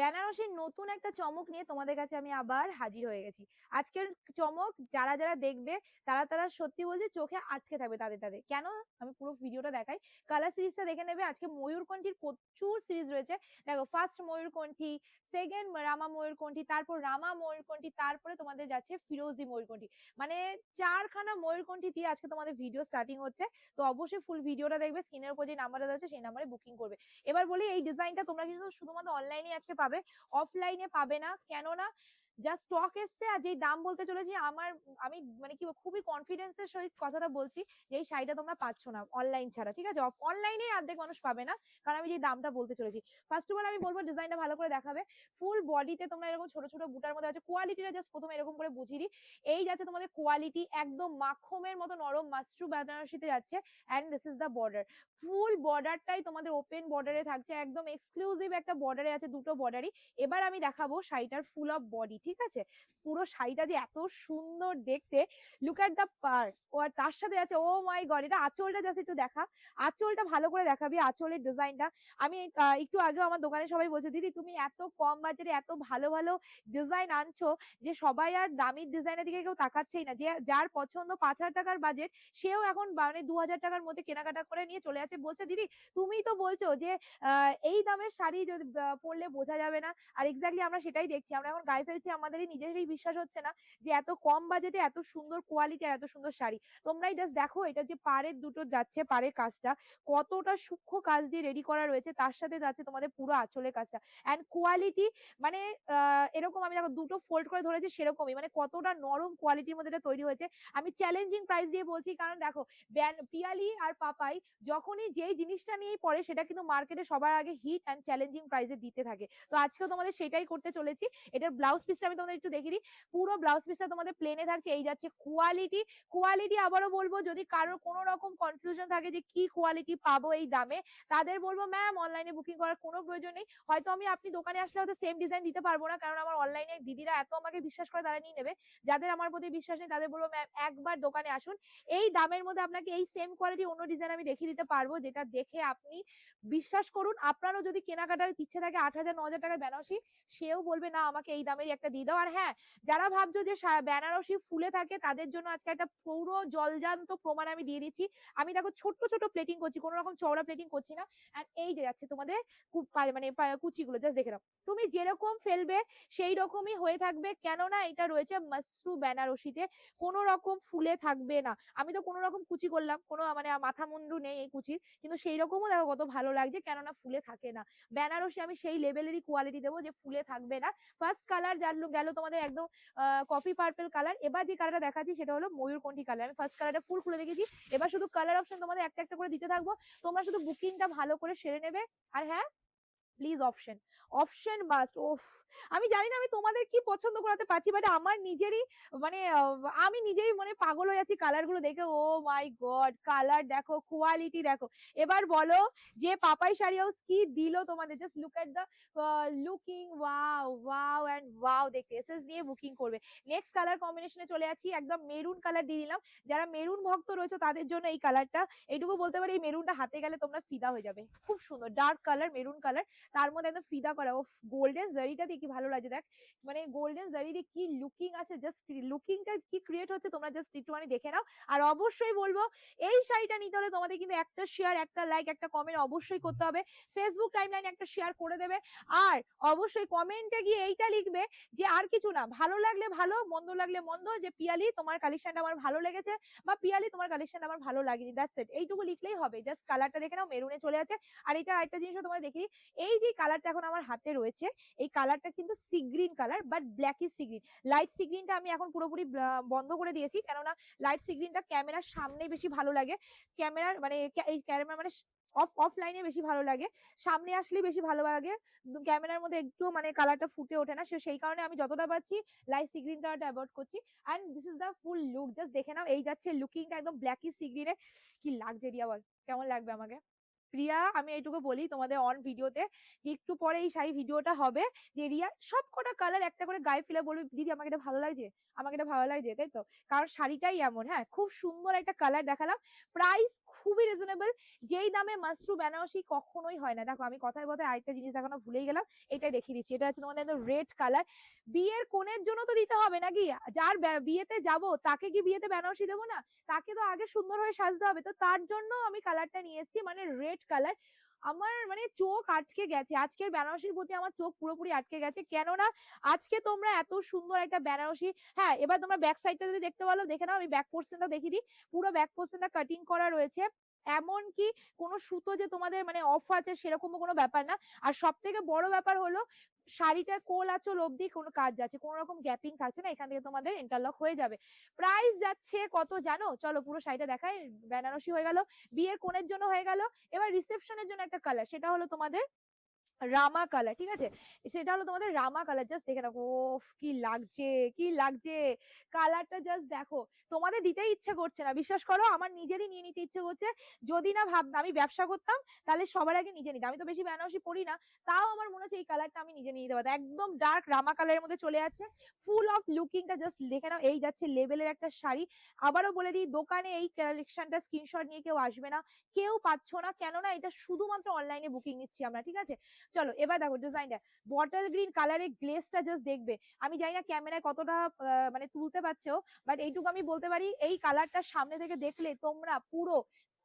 বেনারসির নতুন একটা চমক নিয়ে তোমাদের কাছে আমি আবার হাজির হয়ে গেছি। আজকের চমক যারা যারা দেখবে, তারা তারা সত্যি বলছে চোখে আটকে থাকবে তাদের তাদের। কেন? আমি পুরো ভিডিওটা দেখাই। কালার সিরিজটা দেখে নেবে। আজকে ময়ূরকণ্ঠীর প্রচুর সিরিজ রয়েছে। দেখো ফার্স্ট ময়ূরকণ্ঠী সেকেন্ড রামা ময়ূরকণ্ঠী, তারপর রামা ময়ূরকণ্ঠী, তারপরে তোমাদের যাচ্ছে ফিরোজি ময়ূরকণ্ঠী। মানে চারখানা ময়ূরকণ্ঠী দিয়ে আজকে তোমাদের ভিডিও স্টার্টিং হচ্ছে। তো অবশ্যই ফুল ভিডিওটা দেখবে। স্ক্রিনের উপর যে নাম্বারটা আছে সেই নাম্বারে বুকিং করবে। এবার বলি, এই ডিজাইনটা তোমরা কিন্তু শুধুমাত্র অনলাইনে আজকে পাবে। অফলাইনে পাবে না। কেননা যা স্টক এসছে আর যেই দাম বলতে চলেছি, আমার, আমি মানে কি খুবই কনফিডেন্সের সহিত কথাটা বলছি যে এই শাড়িটা তোমরা পাচ্ছ না অনলাইন ছাড়া, ঠিক আছে? অনলাইনে অর্ধেক মানুষ পাবে না, কারণ আমি যে দামটা বলতে চলেছি। ফার্স্ট অফ অল আমি বলব ডিজাইনটা ভালো করে দেখাবে। ফুল বডিতে তোমরা এরকম ছোট ছোট বুটার মধ্যে আছে কোয়ালিটিটা জাস্ট প্রথমে এরকম করে বুঝিয়ে দিই। এই যাচ্ছে তোমাদের কোয়ালিটি একদম মাখমের মতো নরম মাশরু বেনারসিতে যাচ্ছে and this is the border full বর্ডারটাই তোমাদের ওপেন বর্ডারে থাকছে, একদম এক্সক্লুসিভ একটা বর্ডারে আছে দুটো বর্ডারই এবার আমি দেখাবো শাড়িটার ফুল অফ বডি ঠিক আছে? পুরো শাড়িটা যে এত সুন্দর দেখতে লুক অ্যাট দ্য পার ও আর তার সাথে আছে ও মাই গড এটা আঁচলটা জাস্ট একটু দেখা। আঁচলটা ভালো করে দেখাবি, আঁচলের ডিজাইনটা আমি একটু আগেও আমার দোকানে সবাই বলছে, দিদি, তুমি এত কম বাজেটে এত ভালো ভালো ডিজাইন আনছো যে সবাই আর দামি ডিজাইনের দিকে কেউ তাকাচ্ছেই না। যে যার পছন্দ পাঁচ হাজার টাকার বাজেট সেও এখন মানে দু হাজার টাকার মধ্যে কেনাকাটা করে নিয়ে চলে যাচ্ছে। বলছে, দিদি, তুমি তো বলছো যে এই দামের শাড়ি পরলে বোঝা যাবে না। আর এক্স্যাক্টলি আমরা সেটাই দেখছি। আমরা এখন গায়ে ফেলছি আমাদেরই নিজেরই বিশ্বাস হচ্ছে না যে এত কম বাজেটে এত সুন্দর কোয়ালিটি আর এত সুন্দর শাড়ি। তোমরাই জাস্ট দেখো এটা যে পাড়ের দুটো যাচ্ছে, পাড়ের কাজটা, কতটা সূক্ষ্ম কাজ দিয়ে রেডি করা রয়েছে, তার সাথে যাচ্ছে তোমাদের পুরো আঁচলের কাজটা। অ্যান্ড কোয়ালিটি মানে এরকম আমি দেখো দুটো ফোল্ড করে ধরেছি সেরকমই মানে কতটা নরম কোয়ালিটির মধ্যে এটা তৈরি হয়েছে। আমি চ্যালেঞ্জিং প্রাইস দিয়ে বলছি, কারণ দেখো পিয়ালি আর পাপাই যখনই যেই জিনিসটা নিয়েই পড়ে, সেটা কিন্তু মার্কেটে সবার আগে হিট অ্যান্ড চ্যালেঞ্জিং প্রাইসে দিতে থাকে। তো আজকেও তোমাদের সেটাই করতে চলেছি। এটার ব্লাউজ পিসটা আমি তোমাদের একটু দেখিয়ে দিই। পুরো ব্লাউজ পিসটা তোমাদের প্লেনে থাকছে, এই যাচ্ছে কোয়ালিটি কোয়ালিটি আবারও বলব, যদি কারোর কোনো রকম কনফিউশন থাকে যে কি কোয়ালিটি পাবো এই দামে, তাদের বলব ম্যাম অনলাইনে বুকিং করার কোনো প্রয়োজন নেই। হয়তো আমি আপনি দোকানে আসলে হয়তো সেম ডিজাইন দিতে পারব না, কারণ আমার অনলাইনে দিদিরা এত আমাকে বিশ্বাস করে তারা নিয়ে নেবে। যাদের আমার প্রতি বিশ্বাস নেই, তাদের বলব ম্যাম একবার দোকানে আসুন। এই দামের মধ্যে আপনাকে এই সেম কোয়ালিটি অন্য ডিজাইন আমি দেখিয়ে দিতে পারব, যেটা দেখে আপনি বিশ্বাস করুন। আপনারও যদি কেনাকাটার ইচ্ছে থাকে আট হাজার, ন হাজার টাকার বেনারসি, সেও বলবে, না, আমাকে এই দামেরই একটা দিয়ে দাও। আর হ্যাঁ যারা ভাবছ যে বেনারসি ফুলে থাকে, তাদের জন্য আজকে একটা পুরো জলজান্ত প্রমাণ আমি দিয়ে দিচ্ছি। আমি দেখো ছোট্ট ছোট প্লেটিং করছি, কোনো রকম চওড়া প্লেটিং করছি না। এই যে যাচ্ছে তোমাদের মানে কুচিগুলো জাস্ট দেখে নাও। তুমি যেরকম ফেলবে, সেই রকমই হয়ে থাকবে। কেননা এটা রয়েছে মাশরু বেনারসিতে। কোনো রকম ফুলে থাকবে না। আমি তো কোনো রকম কুচি করলাম, কোনো মানে মাথা মুন্ডু নেই এই কুচির। কিন্তু সেই রকমও দেখো কত ভালো লাগছে, কেননা ফুলে থাকে না। বেনারসি আমি সেই লেভেলেরই কোয়ালিটি দেবো যে ফুলে থাকবে না। ফার্স্ট কালার জানলো গেল তোমাদের একদম কফি পার্পেল কালার এবার যে কালারটা দেখাচ্ছি সেটা হলো ময়ূরকণ্ঠী কালার আমি ফার্স্ট কালারটা ফুল খুলে দেখেছি এবার শুধু কালার অপশন তোমাদের একটা একটা করে দিতে থাকব। তোমরা শুধু বুকিংটা ভালো করে সেরে নেবে। আর হ্যাঁ প্লিজ অপশন অপশন মাস্ট ওফ আমি জানি না আমি তোমাদের কি পছন্দ করাতে পারছি বাট আমার নিজেরই মানে আমি নিজেই মানে পাগল হয়ে যাচ্ছি কালারগুলো দেখে, ও মাই গড কালার দেখো কোয়ালিটি দেখো। এবার বলো, যে পাপাই শাড়ি হাউস কি দিল তোমাদের? Just look at the looking wow wow and wow দেখতে। এসএস দিয়ে বুকিং করবে। নেক্সট কালার কম্বিনেশনে চলে যাচ্ছি, একদম মেরুন কালার দিয়ে দিলাম। যারা মেরুন ভক্ত রয়েছে, তাদের জন্য এই কালারটা এইটুকু বলতে পারি, এই মেরুনটা হাতে গেলে তোমরা ফিদা হয়ে যাবে। খুব সুন্দর ডার্ক কালার মেরুন কালার তার মধ্যে একদম ফিদা করা। ও গোল্ডেন জারিটা দিয়ে কি ভালো লাগছে দেখ। মানে গোল্ডেন জারি দিয়ে কি লুকিং আছে জাস্ট লুকিংটা কি ক্রিয়েট হচ্ছে তোমরা জাস্ট একটুখানি দেখে নাও। আর অবশ্যই বলব, এই শাড়িটা নিতে হলে তোমাদের কিন্তু একটা শেয়ার একটা লাইক একটা কমেন্ট অবশ্যই করতে হবে। ফেসবুক টাইমলাইনে একটা শেয়ার করে দেবে। আর অবশ্যই কমেন্টে গিয়ে এইটা লিখবে যে, আর কিছু না, ভালো লাগলে ভালো, মন্দ লাগলে মন্দ, যে পিয়ালি তোমার কালেকশনটা আমার ভালো লেগেছে, বা পিয়ালি তোমার কালেকশন আমার ভালো লাগেনি দ্যাটস ইট এইটুকু লিখলেই হবে। জাস্ট কালারটা দেখে নাও মেরুনে চলে আছে। আর এটা আরেকটা জিনিসও তোমার দেখি এই যে কালারটা এখন আমার হাতে রয়েছে, এই কালারটা কিন্তু sea green colour but blacky sea green light sea গ্রিনটা আমি এখন পুরোপুরি বন্ধ করে দিয়েছি, কেননা লাইট সি গ্রিনটা ক্যামেরার সামনে বেশি ভালো লাগে। ক্যামেরার মানে এই ক্যামেরা মানে অফ অফলাইনে বেশি ভালো লাগে। সামনে আসলেই বেশি ভালো লাগে। ক্যামেরার মধ্যে একটু মানে কালারটা ফুটে ওঠে না। সেই কারণে আমি যতটা পারছি লাইট সি গ্রিন কালারটা অ্যাভয়েড করছি। And this is the full look just দেখে নাও, এই যাচ্ছে লুকিংটা একদম ব্ল্যাকি সি গ্রিনে কি লাগছে রিয়া বল কেমন লাগবে আমাকে? প্রিয়া আমি এইটুকু বলি তোমাদের অন ভিডিওতে যে একটু পরে এই শাড়ি ভিডিওটা হবে যে রিয়া সব কটা কালার একটা করে গায়ে ফেলে বলবে, দিদি, আমাকে এটা ভালো লাগছে, আমাকে এটা ভালো লাগছে। তাই তো? কারণ শাড়িটাই এমন হ্যাঁ? খুব সুন্দর একটা কালার দেখালাম। প্রাইস খুবই রিজনেবল যেই দামে মাশরু বেনারসি কখনোই হয় না। দেখো, আমি কথায় কথায় আরেকটা জিনিস দেখানো ভুলেই গেলাম, এটাই দেখিয়ে দিচ্ছি। এটা হচ্ছে তোমাদের রেড কালার বিয়ের কোণের জন্য তো দিতে হবে নাকি? যার বিয়েতে যাব, তাকে কি বিয়েতে বেনারসি দেবো না? তাকে তো আগে সুন্দর হয়ে সাজতে হবে। তো তার জন্য আমি কালারটা নিয়ে এসেছি মানে রেড কালার আমার মানে চোখ আটকে গেছে। আজকের বেনারসির প্রতি আমার চোখ পুরোপুরি আটকে গেছে। কেননা আজকে তোমরা এত সুন্দর একটা বেনারসি হ্যাঁ এবার তোমরা ব্যাক সাইডটা যদি দেখতে পারো দেখে নাও, আমি ব্যাক পোর্শনটা দেখিয়ে দিই। পুরো ব্যাক পোর্শনটা কাটিং করা রয়েছে। এমন কি কোনো সুতো যে তোমাদের মানে অফ আছে সেরকমও কোনো ব্যাপার না। আর সব থেকে বড় ব্যাপার হলো শাড়িটার কোল আঁচল অবধি কোনো কাজ যাচ্ছে, কোনো রকম গ্যাপিং থাকছে না, এখান থেকে তোমাদের ইন্টারলক হয়ে যাবে। প্রাইস যাচ্ছে কত জানো? চলো পুরো শাড়িটা দেখাই, বেনারসি হয়ে গেল, বিয়ের কোণের জন্য হয়ে গেল, এবার রিসেপশনের জন্য একটা কালার সেটা হলো তোমাদের রামা কালার, ঠিক আছে? সেটা হলো তোমাদের রামা কালার জাস্ট দেখে রাখো ওফ, কি লাগছে কি লাগছে। কালারটা জাস্ট দেখো। তোমাদের দিতেই ইচ্ছে করছে না, বিশ্বাস করো, আমার নিজেরই নিয়ে নিতে ইচ্ছে করছে। যদি না ভাব, আমি ব্যবসা করতাম, তাহলে সবার আগে নিজে নিতাম। আমি তো বেশি বেনারসি পরি না, তাও আমার মনে হচ্ছে এই কালারটা আমি নিজে নিয়ে নিতে পারতাম। একদম ডার্ক রামা কালারের মধ্যে চলে যাচ্ছে ফুল অফ লুকিংটা জাস্ট দেখে নাও, এই যাচ্ছে লেভেলের একটা শাড়ি। আবারও বলে দিই, দোকানে এই কালেকশনটা স্ক্রিনশট নিয়ে কেউ আসবে না। কেউ পাচ্ছ না, কেননা এটা শুধুমাত্র অনলাইনে বুকিং নিচ্ছি আমরা, ঠিক আছে? চলো এবার দেখো ডিজাইনটা বটল গ্রিন কালারের গ্লেসটা জাস্ট দেখবে। আমি জানি না ক্যামেরায় কতটা মানে তুলতে পারছ বাট এইটুকু আমি বলতে পারি, এই কালারটা সামনে থেকে দেখলে তোমরা পুরো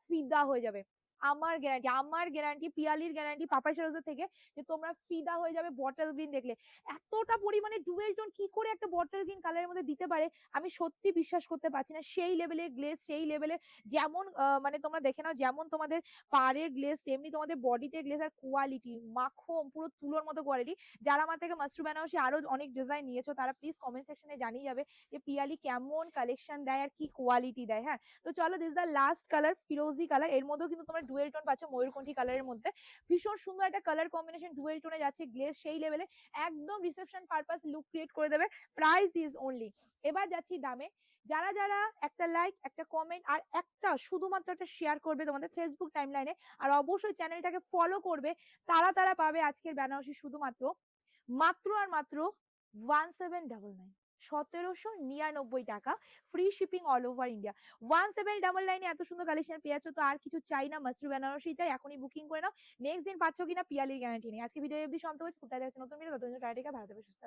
ফিদা হয়ে যাবে। আমার গ্যারান্টি আমার গ্যারান্টি পিয়ালির গ্যারান্টি পাপাই সরোজের থেকে যে তোমরা ফিদা হয়ে যাবে বটল গ্রিন দেখলে। এতটা পরিমাণে ডুয়েল টোন কি করে একটা বটল গ্রিন কালারের মধ্যে দিতে পারে, আমি সত্যি বিশ্বাস করতে পারছি না। সেই লেভেলের গ্লেস সেই লেভেলের যেমন মানে তোমরা দেখে নাও যেমন তোমাদের পাড়ের গ্লেস তেমনি তোমাদের বডিতে গ্লেস আর কোয়ালিটি মাখন পুরো তুলোর মতো কোয়ালিটি যারা আমার থেকে মাস্টার বেনারসি, আরও অনেক ডিজাইন নিয়েছো, তারা প্লিজ কমেন্ট সেকশনে জানিয়ে যাবে যে পিয়ালি কেমন কালেকশন দেয় আর কি কোয়ালিটি দেয় হ্যাঁ? তো চলো দিস দ্য লাস্ট কালার ফিরোজি কালারের মধ্যেও কিন্তু তোমরা ডুয়েল টোন পাচ্ছ ময়ূরকণ্ঠী কালারের মধ্যে। ভীষণ সুন্দর একটা কালার কম্বিনেশন ডুয়েল টোনে যাচ্ছে গ্লেস সেই লেভেলে একদম রিসেপশন পারপাস লুক ক্রিয়েট করে দেবে। প্রাইস ইজ অনলি এবার যাচ্ছি দামে। যারা যারা একটা লাইক একটা কমেন্ট আর একটা শুধুমাত্র একটা শেয়ার করবে তোমাদের ফেসবুক টাইমলাইনে আর অবশ্যই চ্যানেলটাকে ফলো করবে, তারা তারা পাবে আজকের বেনারসি শুধুমাত্র। মাত্র আর মাত্র ওয়ান সেভেন ডাবল নাইন সতেরোশো নিরানব্বই টাকা free shipping all over India one seven double নাইনে এত সুন্দর কালেকশন পেয়েছ তো আর কিছু চাই না মাসরু বেনারসি চাই, এখনই বুকিং করে নাও। নেক্সট দিন পাচ্ছ কিনা পিয়ালির গ্যারান্টি নেই। আজকে ভিডিও অব্দি সন্তোষ হচ্ছে কোথায় যাচ্ছে নতুন ভিডিও ততদিন টাটা ভালো সুস্থ